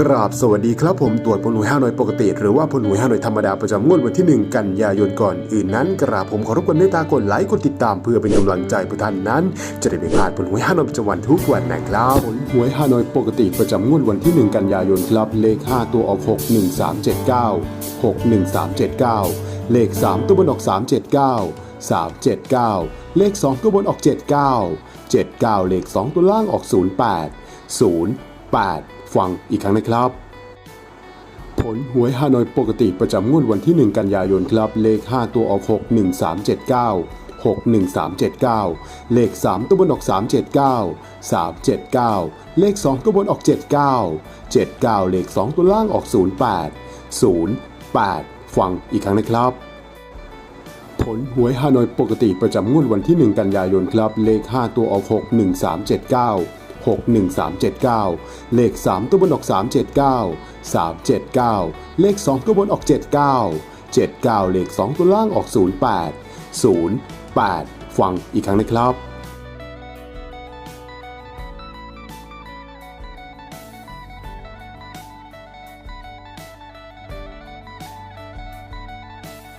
กราบสวัสดีครับผมตรวจผลหวยห้าหน่วยปกติ หรือว่าผลหวยห้าหน่วยธรรมดาประจำงวดวันที่ 1 กันยายนก่อนอื่นนั้น กราบผมขอรบกวนเมตตากดไลค์กดติดตามเพื่อเป็นกำลังใจผู้ท่านนั้น จะได้ไม่พลาดผลหวยห้าหน่วยประจำวันทุกวันนะครับผลหวยห้าหน่วยปกติประจำงวดวันที่ 1 กันยายนครับเลข 5 ตัวออก 6 1 3 7 9 6 1 3 7 9 เลข 3 ตัวบนออก 379 379 เลข 2 ตัวบนออก 79 79 เลข 2 ตัวล่างออก 08 08 ฟังอีกครั้งนะครับ ผลหวยฮานอยปกติประจำงวดวันที่ 1 กันยายนครับ เลข 5 ตัวออก 6 1 3 7 9 6 1 3 7 9 เลข 3 ตัวบนออก 379 379 เลข 2 ตัวบนออก 79 79 เลข 2 ตัวล่างออก 08 08 ฟังอีกครั้งนะครับ ผลหวยฮานอยปกติประจำงวดวันที่ 1 กันยายนครับ เลข 5 ตัวออก 6 6 1 3 7 9 เลข 3 ตัวบนออก 379 379 เลข 2 ตัวบนออก 79 79 เลข 2 ตัวล่างออก 08 08 ฟังอีกครั้งนะครับ